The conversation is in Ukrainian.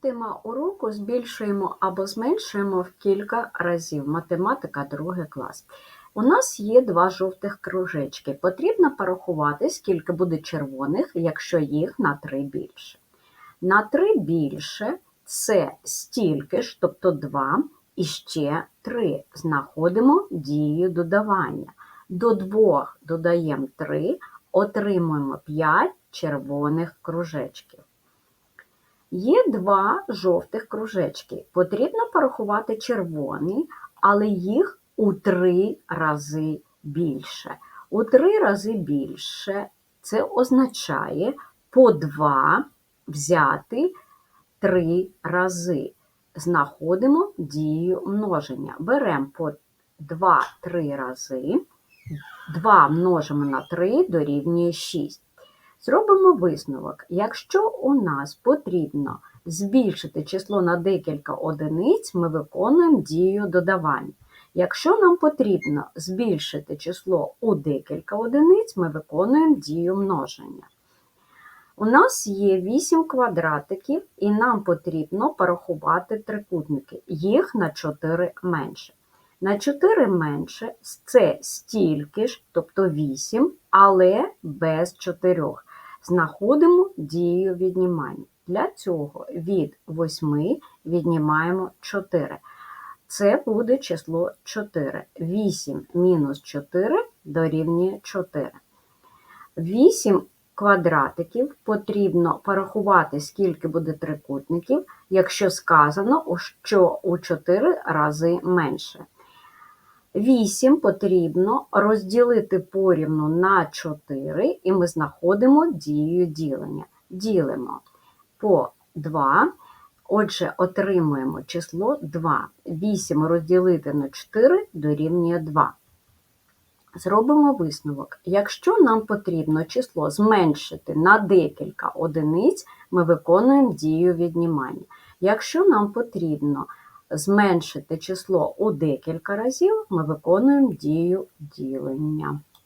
Тема уроку збільшуємо або зменшуємо в кілька разів. Математика 2 клас. У нас є два жовтих кружечки. Потрібно порахувати, скільки буде червоних, якщо їх на 3 більше. На 3 більше це стільки ж, тобто 2, і ще 3. Знаходимо дію додавання. До 2 додаємо 3, отримуємо 5 червоних кружечків. Є два жовтих кружечки. Потрібно порахувати червоний, але їх у три рази більше. У три рази більше це означає по два взяти три рази. Знаходимо дію множення. Беремо по 2-3 рази. 2 множимо на 3 дорівнює 6. Зробимо висновок. Якщо у нас потрібно збільшити число на декілька одиниць, ми виконуємо дію додавання. Якщо нам потрібно збільшити число у декілька одиниць, ми виконуємо дію множення. У нас є 8 квадратиків, і нам потрібно порахувати трикутники. Їх на 4 менше. На 4 менше це стільки ж, тобто 8, але без 4. Знаходимо дію віднімання. Для цього від 8 віднімаємо 4. Це буде число 4. 8 мінус 4 дорівнює 4. 8 квадратиків потрібно порахувати, скільки буде трикутників, якщо сказано, що у 4 рази менше. 8 потрібно розділити порівну на 4, і ми знаходимо дію ділення. Ділимо по 2, отже, отримуємо число 2. 8 розділити на 4 дорівнює 2. Зробимо висновок. Якщо нам потрібно число зменшити на декілька одиниць, ми виконуємо дію віднімання. Якщо нам потрібно зменшити число у декілька разів, ми виконуємо дію ділення.